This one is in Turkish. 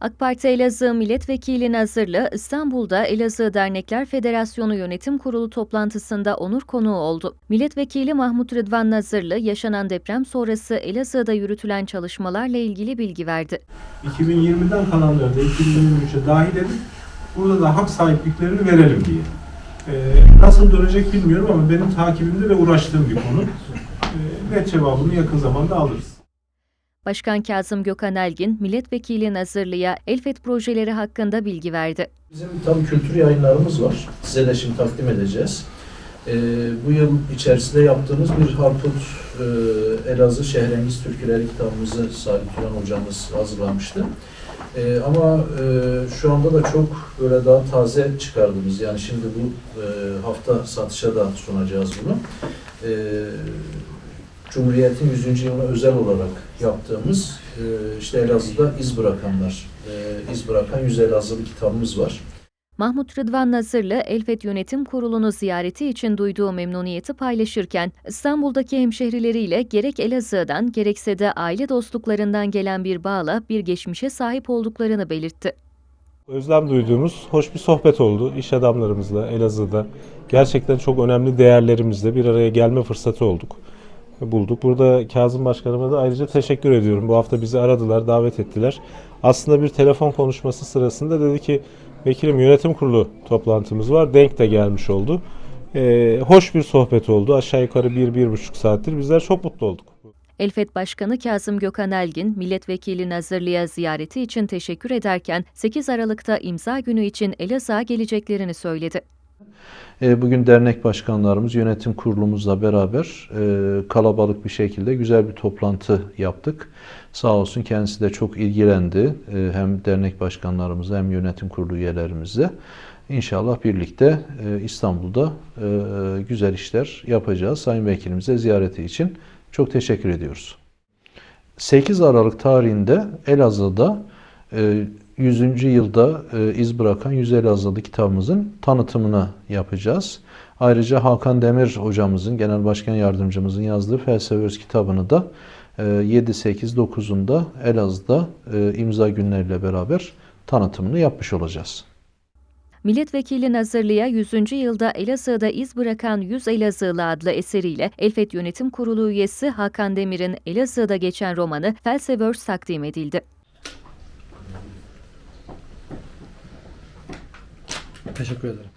AK Parti Elazığ Milletvekili Nazırlı, İstanbul'da Elazığ Dernekler Federasyonu Yönetim Kurulu toplantısında onur konuğu oldu. Milletvekili Mahmut Rıdvan Nazırlı, yaşanan deprem sonrası Elazığ'da yürütülen çalışmalarla ilgili bilgi verdi. 2020'den kalanları da 2023'e dahil edip burada da hak sahipliklerini verelim diye. Ee, nasıl dönecek bilmiyorum ama benim takibimde ve uğraştığım bir konu. Ee, net cevabını yakın zamanda alırız. Başkan Kazım Gökhan Elgin, Milletvekili Nazırlı'ya Elfet projeleri hakkında bilgi verdi. Bizim tabii kültür yayınlarımız var. Size de şimdi takdim edeceğiz. Ee, bu yıl içerisinde yaptığımız bir Harput e, Elazığ Şehrengiz Türküleri kitabımızı Salih Turan hocamız hazırlamıştı. Ee, ama e, şu anda da çok böyle daha taze çıkardığımız yani şimdi bu e, hafta satışa da sunacağız bunu. Ee, Cumhuriyet'in 100. yılına özel olarak yaptığımız e, işte Elazığ'da iz bırakanlar, e, iz bırakan 100 Elazığlı kitabımız var. Mahmut Rıdvan Nazırlı, Elfet Yönetim Kurulu'nu ziyareti için duyduğu memnuniyeti paylaşırken, İstanbul'daki hemşehrileriyle gerek Elazığ'dan gerekse de aile dostluklarından gelen bir bağla bir geçmişe sahip olduklarını belirtti. Özlem duyduğumuz hoş bir sohbet oldu. İş adamlarımızla Elazığ'da gerçekten çok önemli değerlerimizle bir araya gelme fırsatı olduk. Bulduk. Burada Kazım Başkanıma da ayrıca teşekkür ediyorum. Bu hafta bizi aradılar, davet ettiler. Aslında bir telefon konuşması sırasında dedi ki Vekilim yönetim kurulu toplantımız var. Denk de gelmiş oldu. Ee, hoş bir sohbet oldu. Aşağı yukarı bir, bir buçuk saattir. Bizler çok mutlu olduk. Elfet Başkanı Kazım Gökhan Elgin, Milletvekili Nazırlı'ya ziyareti için teşekkür ederken 8 Aralık'ta imza günü için Elazığ'a geleceklerini söyledi. E, Bugün dernek başkanlarımız, yönetim kurulumuzla beraber e, kalabalık bir şekilde güzel bir toplantı yaptık. Sağ olsun kendisi de çok ilgilendi. E, Hem dernek başkanlarımızla hem yönetim kurulu üyelerimizle. İnşallah birlikte İstanbul'da güzel işler yapacağız. Sayın Vekilimize ziyareti için çok teşekkür ediyoruz. 8 Aralık tarihinde Elazığ'da 100. yılda e, iz bırakan 100 Elazığlı kitabımızın tanıtımını yapacağız. Ayrıca Hakan Demir hocamızın, Genel Başkan Yardımcımızın yazdığı Felsefe kitabını da e, 7-8-9'unda Elazığ'da e, imza günleriyle beraber tanıtımını yapmış olacağız. Milletvekili Nazırlı'ya 100. yılda Elazığ'da iz bırakan 100 Elazığlı adlı eseriyle Elfet Yönetim Kurulu üyesi Hakan Demir'in Elazığ'da geçen romanı Felsevers takdim edildi. Teşekkür ederim.